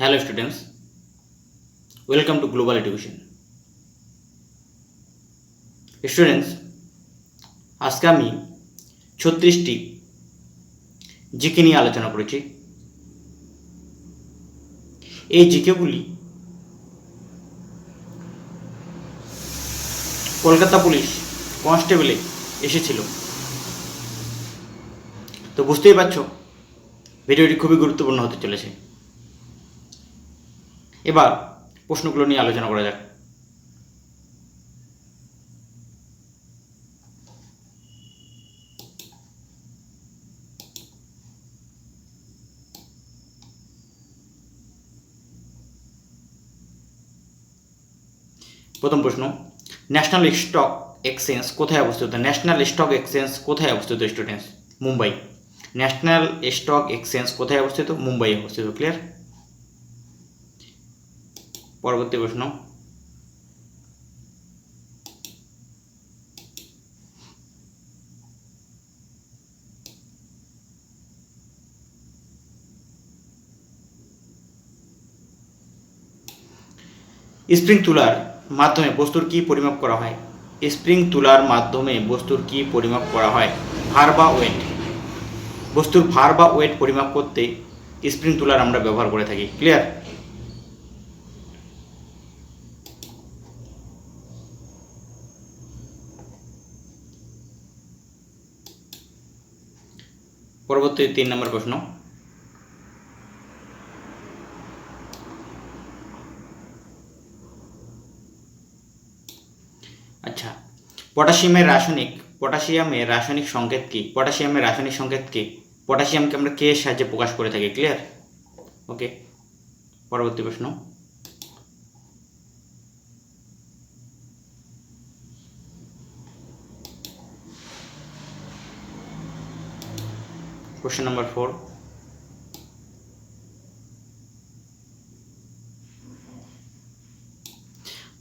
Hello students welcome to global education students আজকে আমি ছত্রিশটি GK নিয়ে আলোচনা করেছি। এই জিকেগুলি কলকাতা পুলিশ কনস্টেবলে এসেছিল। তো বুঝতেই পারছ, ভিডিওটি খুবই গুরুত্বপূর্ণ হতে চলেছে। এবার প্রশ্নগুলো নিয়ে আলোচনা করা যাক। প্রথম প্রশ্ন, ন্যাশনাল স্টক এক্সচেঞ্জ কোথায় অবস্থিত? ন্যাশনাল স্টক এক্সচেঞ্জ কোথায় অবস্থিত students Mumbai. National stock exchange কোথায় অবস্থিত? মুম্বাই অবস্থিত ক্লিয়ার পরবর্তী প্রশ্ন। স্প্রিং তুলার মাধ্যমে বস্তুর কি পরিমাপ করা হয়? স্প্রিং তুলার মাধ্যমে বস্তুর কি পরিমাপ করা হয়? ভার বা ওয়েট? বস্তুর ভার বা ওয়েট পরিমাপ করতে স্প্রিং তুলার আমরা ব্যবহার করে থাকি। ক্লিয়ার? পরবর্তী তিন নম্বর প্রশ্ন। আচ্ছা পটাশিয়ামের রাসায়নিক পটাশিয়ামের রাসায়নিক সংকেত কি? পটাশিয়ামের রাসায়নিক সংকেত কি? পটাশিয়ামকে আমরা কে সাহায্যে প্রকাশ করে থাকি? ক্লিয়ার ওকে পরবর্তী প্রশ্ন। কোশ্চেন নাম্বার ফোর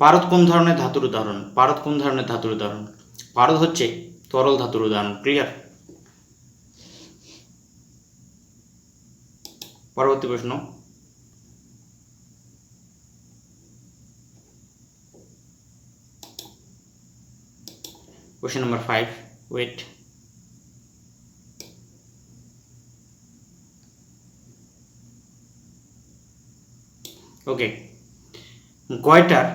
পারদ কোন ধরনের ধাতুর উদাহরণ? পারদ কোন ধরনের ধাতুর উদাহরণ? পারদ হচ্ছে তরল ধাতুর উদাহরণ ক্লিয়ার পরবর্তী প্রশ্ন। Question number five wait okay. Goitre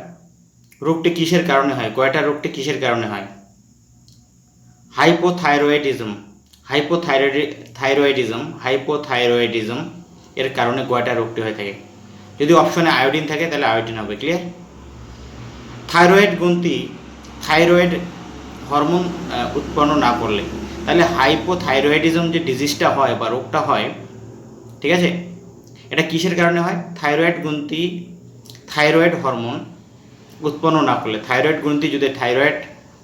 রোগটি কিসের কারণে হয়? গয়টার রোগটি কিসের কারণে হয়? হাইপোথাইরয়েডিজম। হাইপোথাইরয়েড থাইরয়েডিজম, হাইপোথাইরয়েডিজম এর কারণে গয়টার রোগটি হয়ে থাকে? যদি অপশনে আয়োডিন থাকে, তাহলে আয়োডিন হবে, ক্লিয়ার? থাইরয়েড গ্রন্থি, থাইরয়েড হরমোন উৎপন্ন না করলে। তাহলে হাইপোথাইরয়েডিজম যে ডিজিজটা হয় বা রোগটা হয়, ঠিক আছে? এটা কিসের কারণে হয়? থাইরয়েড গ্রন্থি, থাইরয়েড হরমোন উৎপন্ন না করলে। থাইরয়েড গ্রন্থি যদি থাইরয়েড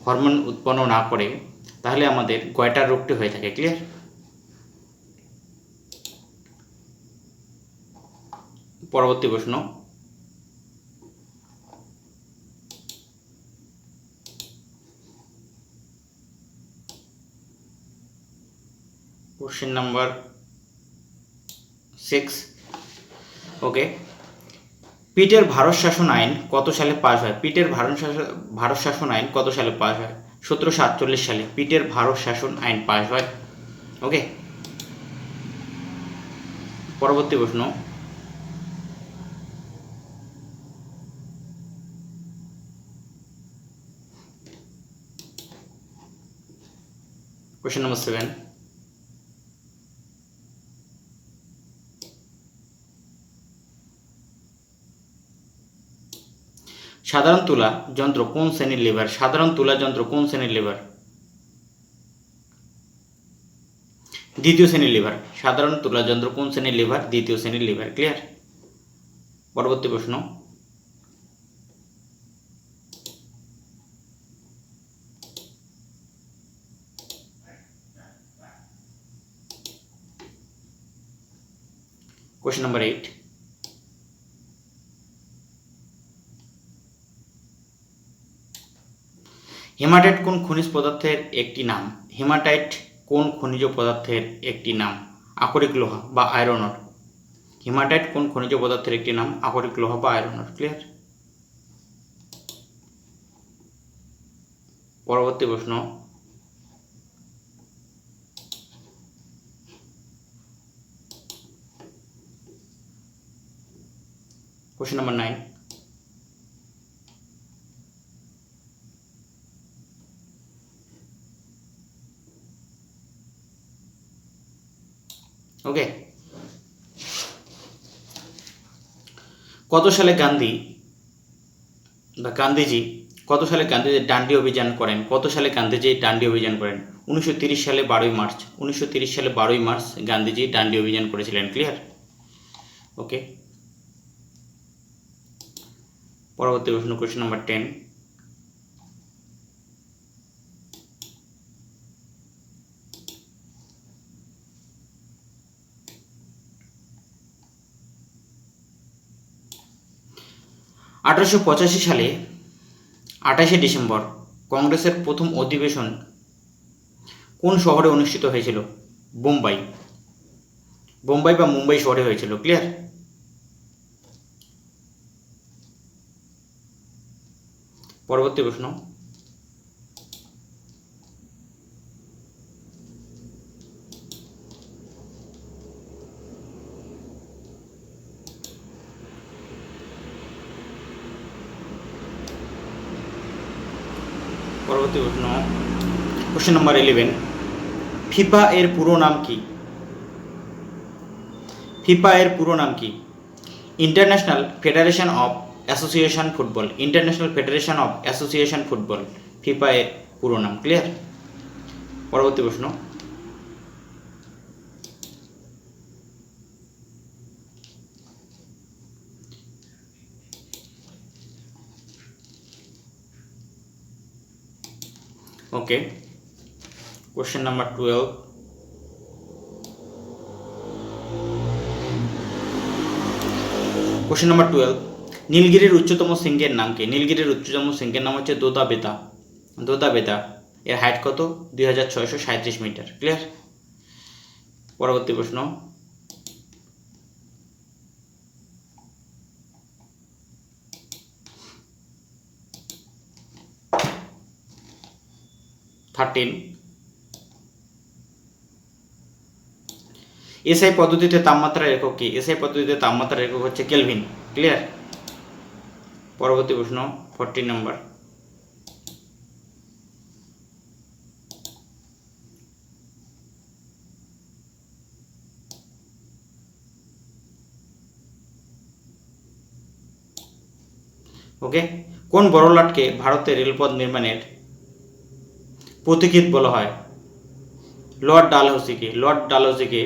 হরমোন উৎপন্ন না করে, তাহলে আমাদের গয়টার রোগটি হয়ে থাকে, ক্লিয়ার? পরবর্তী প্রশ্ন। কোশ্চেন নাম্বার সিক্স ওকে পিটের ভারত শাসন আইন কত সালে পাশ হয়? পিটের ভারত শাসন ভারত শাসন আইন কত সালে পাশ হয়? সতেরোশো আটচল্লিশ সালে পিটের ভারত শাসন আইন পাশ হয়। ওকে পরবর্তী প্রশ্ন। কোশ্চেন নম্বর সেভেন সাধারণ তুলা যন্ত্র কোন শ্রেণির লিভার? সাধারণ তুলা যন্ত্র কোন শ্রেণির লিভার? দ্বিতীয় শ্রেণির লিভার। সাধারণ তুলা যন্ত্র কোন শ্রেণির লিভার? দ্বিতীয় শ্রেণির লিভার। ক্লিয়ার? পরবর্তী প্রশ্ন। Question number eight. হেমাটাইট কোন খনিজ পদার্থের একটি নাম? হেমাটাইট কোন খনিজ পদার্থের একটি নাম? আকরিক লোহা বা আয়রন অর হিমাটাইট কোন খনিজ পদার্থের একটি নাম? আকরিক লোহা বা আয়রন ক্লিয়ার পরবর্তী প্রশ্ন। কোশ্চেন নাম্বার নাইন ওকে কত সালে গান্ধী বা গান্ধীজি, কত সালে গান্ধীজি ডান্ডি অভিযান করেন? কত সালে গান্ধীজি ডান্ডি অভিযান করেন? উনিশশো সালে বারোই মার্চ। উনিশশো সালে বারোই মার্চ গান্ধীজি ডান্ডি অভিযান করেছিলেন ক্লিয়ার ওকে পরবর্তী প্রশ্ন কোশ্চেন নাম্বার টেন আঠারোশো পঁচাশি সালে আঠাশে ডিসেম্বর কংগ্রেসের প্রথম অধিবেশন কোন শহরে অনুষ্ঠিত হয়েছিল? বোম্বাই। বোম্বাই বা মুম্বাই শহরে হয়েছিল ক্লিয়ার পরবর্তী প্রশ্ন। পরবর্তী প্রশ্ন কোশ্চেন নম্বর ইলেভেন ফিফা এর পুরো নাম কি? ফিফা এর পুরো নাম কি? International federation of association football international federation of association football FIFA এর পুরো নাম ক্লিয়ার পরবর্তী প্রশ্ন। Okay question number twelve question number twelve নীলগিরির উচ্চতম শৃঙ্গের নাম কি? নীলগিরির উচ্চতম শৃঙ্গের নাম হচ্ছে দোদা বেতা। দোদা বেতা। এর হাইট কত? দুই হাজার ছয়শো সাঁত্রিশ মিটার। ক্লিয়ার পরবর্তী প্রশ্ন। থার্টিন এসআই পদ্ধতিতে তাপমাত্রার একক কি? এসআই পদ্ধতিতে তাপমাত্রার একক হচ্ছে কেলভিন ক্লিয়ার পরবর্তী প্রশ্ন ফোরটিন নম্বর ওকে কোন বড়লাটকে ভারতের রেলপথ নির্মাণের প্রতীকীত বলা হয়। লর্ড ডালহৌসিকে লর্ড ডালহৌসিকে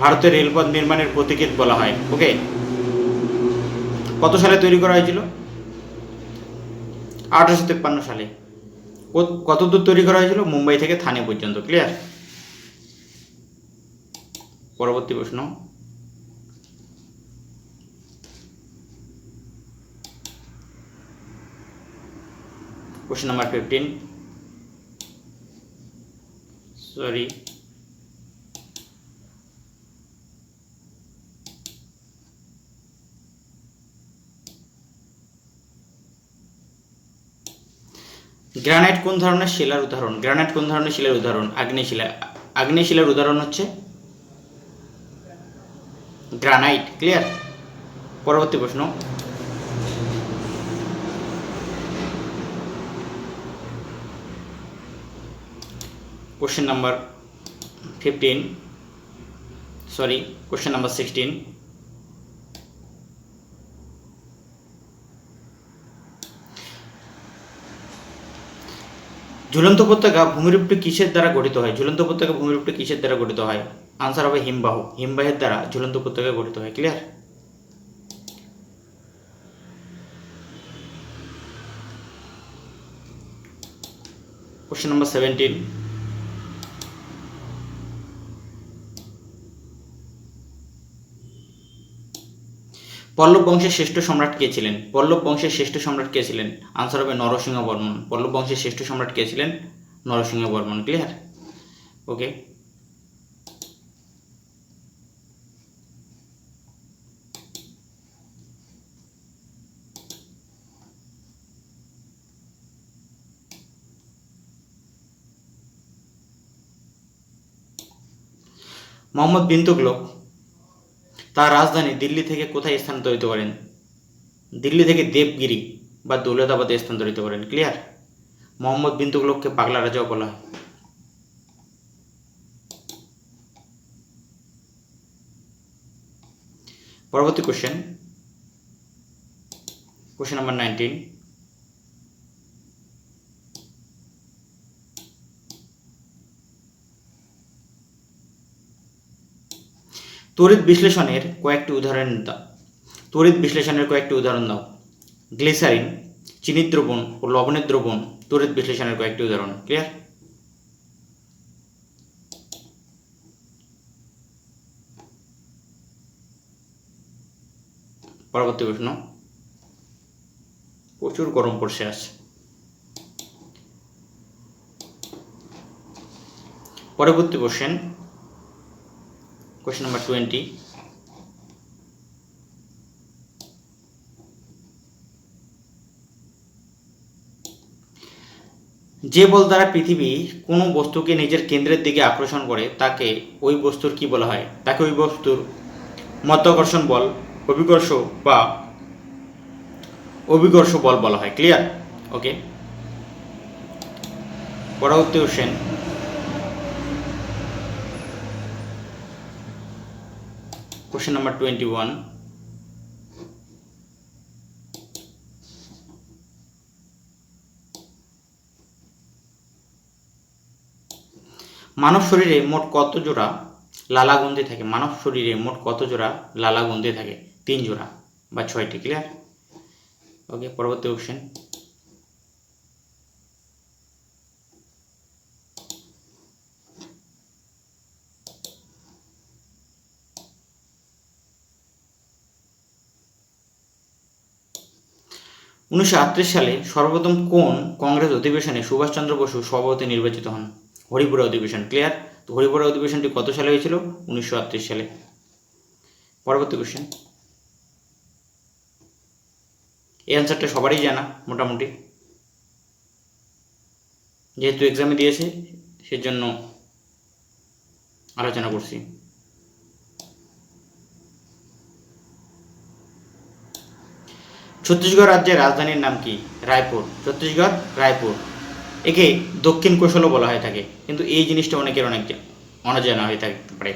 ভারতের রেলপথ নির্মাণের প্রতীকীত বলা হয়। ওকে? কত সালে তৈরি করা হয়েছিল? আঠারোশো তেপ্পান্ন সালে। কত দূর তৈরি করা হয়েছিল? মুম্বাই থেকে থানে পর্যন্ত। ক্লিয়ার পরবর্তী প্রশ্ন। Question number fifteen sorry granite কোন ধরনের শিলার উদাহরণ? গ্রানাইট কোন ধরনের শিলার উদাহরণ? আগ্নেয় শিলা। আগ্নেয় শিলার উদাহরণ হচ্ছে গ্রানাইট ক্লিয়ার পরবর্তী প্রশ্ন। Question number fifteen sorry question number sixteen ঝুলন্ত উপত্যকা ভূমিরূপটি কিসের দ্বারা গঠিত হয়? ঝুলন্ত উপত্যকা ভূমিরূপটি কিসের দ্বারা গঠিত হয়? আনসার হবে হিমবাহ। হিমবাহের দ্বারা ঝুলন্ত উপত্যকা গঠিত হয়। Clear question number seventeen Pallava বংশের শ্রেষ্ঠ সম্রাট কে ছিলেন? পল্লব বংশের শ্রেষ্ঠ সম্রাট কে ছিলেন? আনসার হবে নরসিংহ বর্মন। পল্লব বংশের শ্রেষ্ঠ সম্রাট কে ছিলেন? নরসিংহ বর্মন। ক্লিয়ার ওকে মোহাম্মদ বিন তার রাজধানী দিল্লি থেকে কোথায় স্থানান্তরিত করেন? দিল্লি থেকে দেবগিরি বা দৌলতাবাদে স্থানান্তরিত করেন। ক্লিয়ার মোহাম্মদ বিন তুগলককে পাগলা রাজাও বলা হয়। পরবর্তী কোশ্চেন কোশ্চেন নাম্বার নাইনটিন তড়িৎ বিশ্লেষণের কয়েকটি উদাহরণ দাও তড়িৎ বিশ্লেষণের কয়েকটি উদাহরণ দাও। গ্লিসারিন, চিনির দ্রবণ ও লবণের দ্রবণ তড়িৎ বিশ্লেষণের কয়েকটি উদাহরণ। ক্লিয়ার পরবর্তী প্রশ্ন। প্রচুর গরম পড়ছে আজ। পরবর্তী কোশ্চেন কোশ্চেন নাম্বার টোয়েন্টি যে বল দ্বারা পৃথিবী কোনো বস্তুকে নিজের কেন্দ্রের দিকে আকর্ষণ করে, তাকে ওই বস্তুর কি বলা হয়? তাকে ওই বস্তুর মধ্যাকর্ষণ বল, অভিকর্ষ বা অভিকর্ষ বল বলা হয়। ক্লিয়ার ওকে পরবর্তী কোশ্চেন নাম্বার টোয়েন্টি ওয়ান মানব শরীরে মোট কত জোড়া লালা লালাগন্ধি থাকে? মানব শরীরে মোট কত জোড়া লালা লালাগন্ধি থাকে? তিন জোড়া বা ছয়টি ক্লিয়ার ওকে পরবর্তী অপশন উনিশশো আটত্রিশ সালে সর্বপ্রথম কোন কংগ্রেস অধিবেশনে সুভাষচন্দ্র বসু সভাপতি নির্বাচিত হন? হরিপুরা অধিবেশন ক্লিয়ার তো হরিপুরা অধিবেশনটি কত সালে হয়েছিল? উনিশশো আটত্রিশ সালে। পরবর্তী কোশ্চেন এই অ্যান্সারটা সবারই জানা, মোটামুটি। যেহেতু এক্সামে দিয়েছে, সেজন্য আলোচনা করছি। ছত্তিশগড় রাজ্যের রাজধানীর নাম কি? রায়পুর। ছত্তিশগড়, রায়পুর। একে দক্ষিণ কৌশলও বলা হয়ে থাকে, কিন্তু এই জিনিসটা অনেকের অনেক অনাজানা হয়ে থাকতে পারে।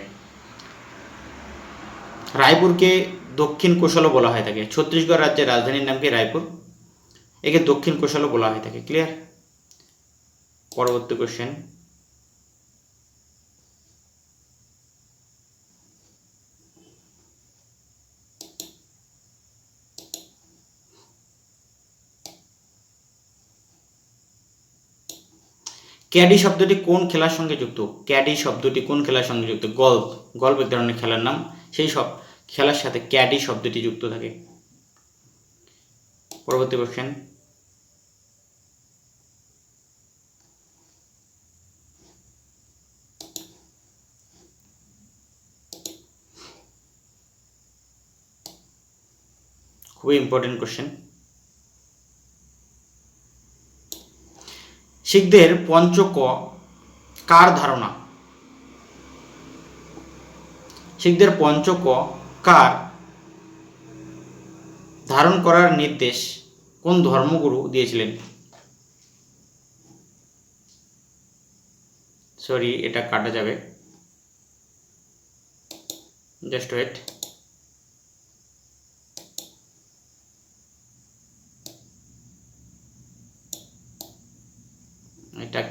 রায়পুরকে দক্ষিণ কৌশলও বলা হয়ে থাকে। ছত্তিশগড় রাজ্যের রাজধানীর নাম কি? রায়পুর। একে দক্ষিণ কৌশলও বলা হয়ে থাকে। ক্লিয়ার পরবর্তী কোশ্চেন ক্যাডি শব্দটি কোন খেলার সঙ্গে যুক্ত? ক্যাডি শব্দটি কোন খেলার সঙ্গে যুক্ত? গল্ফ। গল্ফ এক ধরনের খেলার নাম। সেই সব খেলার সাথে ক্যাডি শব্দটি যুক্ত থাকে। পরবর্তী কোশ্চেন খুবই ইম্পর্টেন্ট কোশ্চেন শিখদের পঞ্চক কার ধারণা? শিখদের পঞ্চক কার ধারণ করার নির্দেশ কোন ধর্মগুরু দিয়েছিলেন? সরি এটা কাটা যাবে। জাস্ট ওয়েট এটা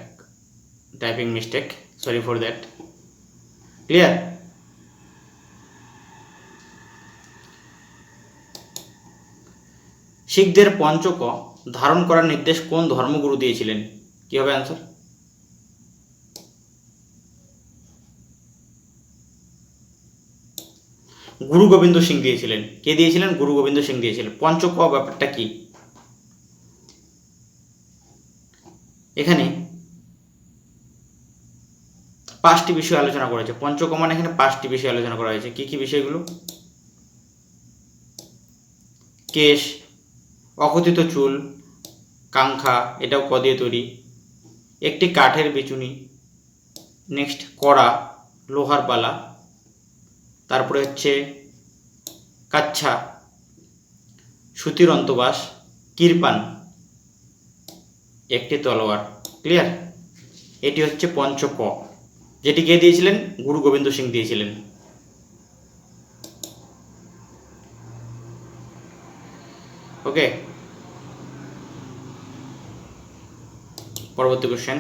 typing mistake sorry for that clear শিখদের পঞ্চক ধারণ করার নির্দেশ কোন ধর্মগুরু দিয়েছিলেন? কি হবে অ্যান্সার গুরু গোবিন্দ সিং দিয়েছিলেন। কে দিয়েছিলেন? গুরু গোবিন্দ সিং দিয়েছিলেন। পঞ্চক ব্যাপারটা কি? এখানে পাঁচটি বিষয় আলোচনা করা হয়েছে। পঞ্চকমান এখানে পাঁচটি বিষয় আলোচনা করা হয়েছে। কি কি বিষয়গুলো? কেশ অকথিত চুল কাঙ্ক্ষা এটাও ক দিয়ে তৈরি। একটি কাঠের বিচুনি, নেক্সট কড়া, লোহার পালা। তারপরে হচ্ছে কাচ্ছা, সুতির অন্তবাস, কিরপান, একটি তলোয়ার। ক্লিয়ার? এটি হচ্ছে পঞ্চ ক যেটি কে দিয়েছিলেন? গুরু গোবিন্দ সিং দিয়েছিলেন। ওকে। পরবর্তী question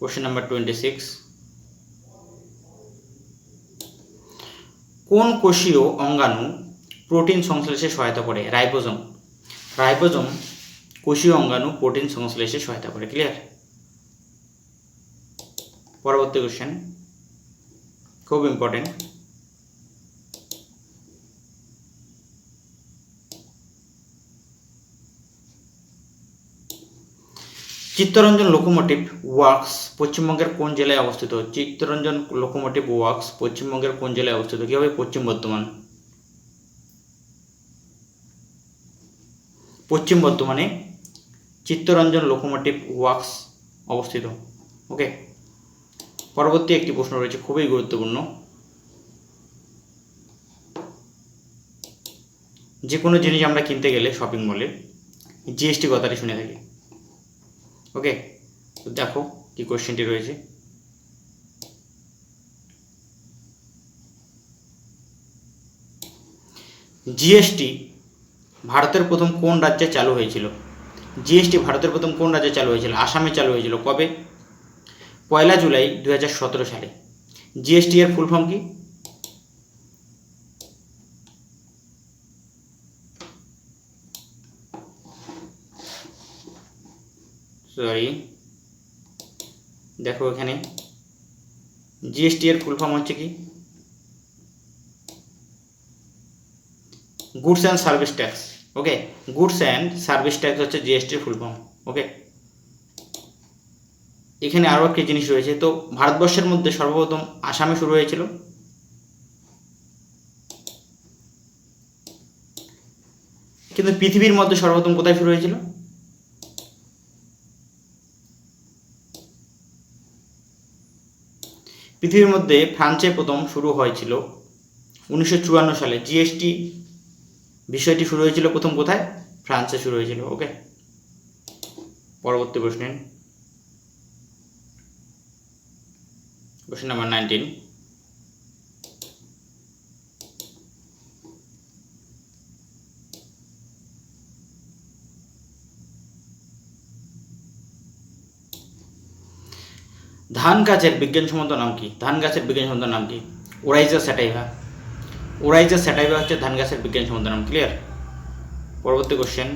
question number twenty six কোন কোষীয় অঙ্গাণু প্রোটিন সংশ্লেষে সহায়তা করে? রাইবোজম। রাইবোজম কোষীয় অঙ্গাণু প্রোটিন সংশ্লেষে সহায়তা করে। ক্লিয়ার পরবর্তী কোশ্চেন খুব ইম্পর্টেন্ট চিত্তরঞ্জন লোকোমোটিভ ওয়ার্কস পশ্চিমবঙ্গের কোন জেলায় অবস্থিত? চিত্তরঞ্জন লোকোমোটিভ ওয়ার্কস পশ্চিমবঙ্গের কোন জেলায় অবস্থিত? কী হবে পশ্চিম বর্ধমান? পশ্চিম বর্ধমানে চিত্তরঞ্জন লোকোমোটিভ ওয়ার্কস অবস্থিত। ওকে পরবর্তী একটি প্রশ্ন রয়েছে, খুবই গুরুত্বপূর্ণ। যে কোনো জিনিস আমরা কিনতে গেলে শপিং মলে জিএসটি কথাটি শুনে থাকি। ওকে তো দেখো কি কোশ্চেনটি রয়েছে। জিএসটি ভারতের প্রথম কোন রাজ্যে চালু হয়েছিল? জিএসটি ভারতের প্রথম কোন রাজ্যে চালু হয়েছিল? আসামে চালু হয়েছিল কবে? পয়লা জুলাই দু হাজার সতেরো সালে। জিএসটি এর ফুল ফর্ম কি? সরি দেখো এখানে। জিএসটি এর ফুল ফর্ম হচ্ছে কি? Goods and service tax okay goods and service tax হচ্ছে জিএসটির ফুল ফর্ম ওকে এখানে আরও একটি জিনিস রয়েছে, তো ভারতবর্ষের মধ্যে সর্বপ্রথম আসামে শুরু হয়েছিল। কিন্তু পৃথিবীর মধ্যে সর্বপ্রথম কোথায় শুরু হয়েছিল? পৃথিবীর মধ্যে ফ্রান্সে প্রথম শুরু হয়েছিল উনিশশো চুয়ান্ন সালে জিএসটি বিষয়টি শুরু হয়েছিল প্রথম কোথায়? ফ্রান্সে শুরু হয়েছিল, ওকে? পরবর্তী প্রশ্ন কোশ্চেন নাম্বার নাইনটিন। ধান গাছের বিজ্ঞানসম্মত নাম কি? ধান গাছের বিজ্ঞানসম্মত নাম কি? ওরাইজা স্যাটাইভা। ওরাইজা স্যাটাইভা হচ্ছে ধান গাছের বিজ্ঞানসম্মত নাম ক্লিয়ার পরবর্তী কোশ্চেন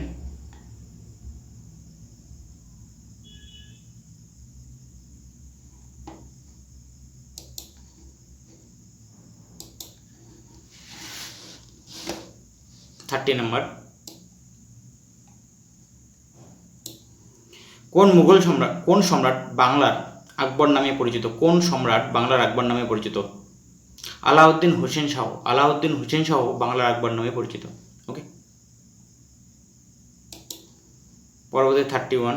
থার্টি নাম্বার কোন মুঘল সম্রাট, কোন সম্রাট বাংলার আকবর নামে পরিচিত? কোন সম্রাট বাংলার আকবর নামে পরিচিত? আলাউদ্দিন হোসেন শাহ, আলাউদ্দিন হোসেন শাহ বাংলার আকবর নামে পরিচিত ওকে পরবর্তী থার্টি ওয়ান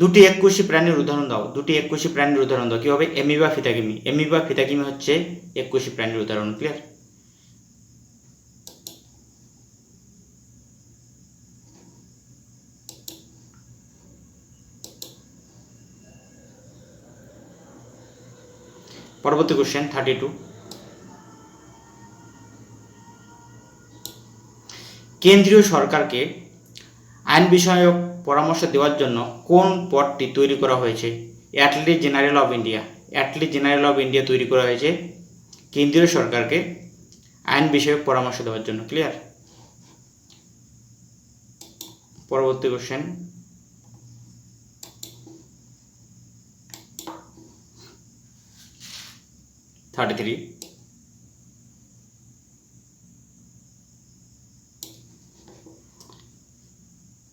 দুটি এককোষী প্রাণীর উদাহরণ দাও, দুটি এককোষী প্রাণীর উদাহরণ দাও, কি হবে? এমিবা ফিতাকিমি। এমিবা ফিতাকিমি হচ্ছে এককোষী প্রাণীর উদাহরণ ক্লিয়ার পরবর্তী কোশ্চেন থার্টি টু কেন্দ্রীয় সরকারকে আইন বিষয়ক পরামর্শ দেওয়ার জন্য কোন পদটি তৈরি করা হয়েছে? Attorney general of India attorney general of India তৈরি করা হয়েছে কেন্দ্রীয় সরকারকে আইন বিষয়ক পরামর্শ দেওয়ার জন্য ক্লিয়ার পরবর্তী question thirty three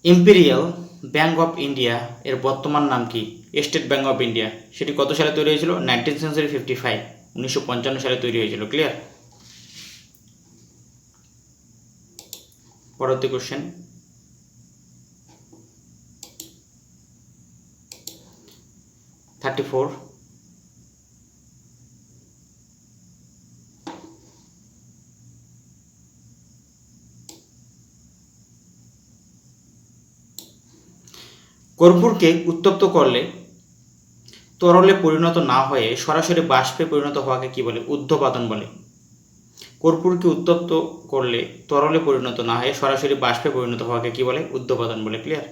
Imperial Bank of India এর বর্তমান নাম কি? স্টেট ব্যাঙ্ক অফ ইন্ডিয়া সেটি কত সালে তৈরি হয়েছিল? নাইনটিন সেঞ্চুরি ফিফটি ফাইভ উনিশশো পঞ্চান্ন সালে তৈরি হয়েছিল ক্লিয়ার পরবর্তী কোশ্চেন থার্টি ফোর কর্পূরকে উত্তপ্ত করলে তরলে পরিণত না হয়ে সরাসরি বাষ্পে পরিণত হওয়াকে কি বলে? ঊর্ধ্বপাতন বলে। কর্পূরকে উত্তপ্ত করলে তরলে পরিণত না হয়ে সরাসরি বাষ্পে পরিণত হওয়াকে কি বলে? ঊর্ধ্বপাতন বলে। Clear?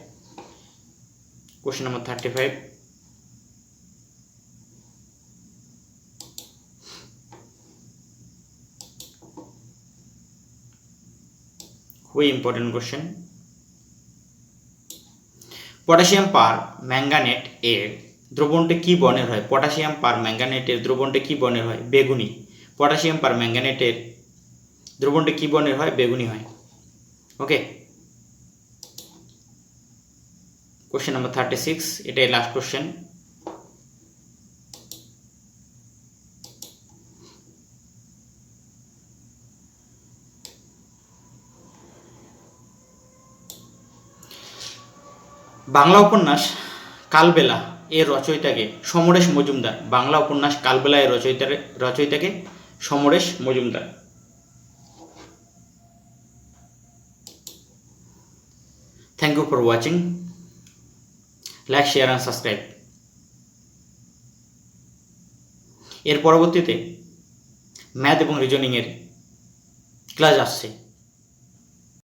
Question number thirty five খুবই important question potassium permanganate এর দ্রবণটি কি বর্ণের হয়? পটাশিয়াম পার ম্যাঙ্গানেটের দ্রবণটা কি বর্ণের হয়? বেগুনি। পটাশিয়াম পার ম্যাঙ্গানেটের দ্রবণটা কি বর্ণের হয়? বেগুনি হয়। Okay? Question number thirty six এটাই লাস্ট কোশ্চেন বাংলা উপন্যাস কালবেলা এর রচয়িতাকে সমরেশ মজুমদার। বাংলা উপন্যাস কালবেলা এর রচয়িতার রচয়িতাকে Samaresh Majumdar. Thank you for watching like share and subscribe এর পরবর্তীতে ম্যাথ এবং রিজনিংয়ের ক্লাস আসছে।